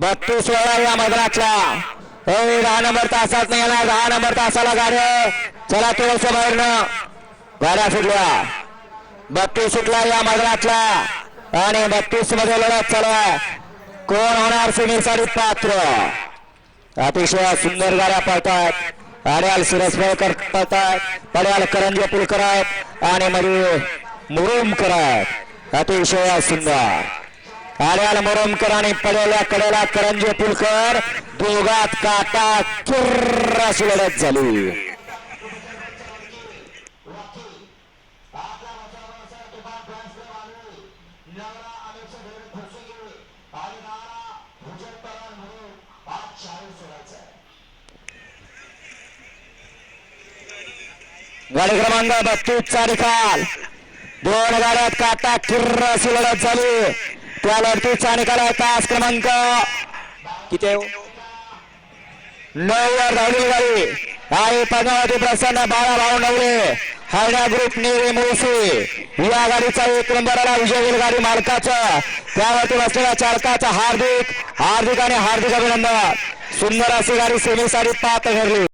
बत्तीस वेळा या मैदानातला होय दहा नंबर तासात नाही येणार. दहा नंबर तासाला गाड्या चला थोडस बाहेरनं. गाड्या सुटल्या. बत्तीस सुटला या मैदानातला आणि बत्तीसमध्ये लढत चला कोण होणार सिमी साडीत पात्र? अतिशय सुंदर गाड्या पळतात आड्याल सिरसमेळकर पळतात पड्याल करंजे पुलकर आहेत आणि मध्ये मुरुम करत अतिशय सुंदर. आड्याल मुरुमकर आणि पड्याला कडेला करंजे पुलकर. दोघात काटा चुर्र अशी लढत झाली. गाडी क्रमांक बत्तीस चा निकाल दोन गाड्यात काटा किर्र अशी लढत झाली. त्या लढतीचा निकाल आहे तास क्रमांक. किती आहे? नऊ वर धावलेली गाडी. आणि पद्मावती प्रसन्न बाळा भाऊ नवले हरण्या ग्रुप नेरे मुळशी या गाडीचा एक नंबरला विजय होईल गाडी मालकाचं. त्यावरती बसलेल्या चालकाचा हार्दिक हार्दिक आणि हार्दिक अभिनंदन. सुंदर अशी गाडी सेमी साडीत पाहत ठरली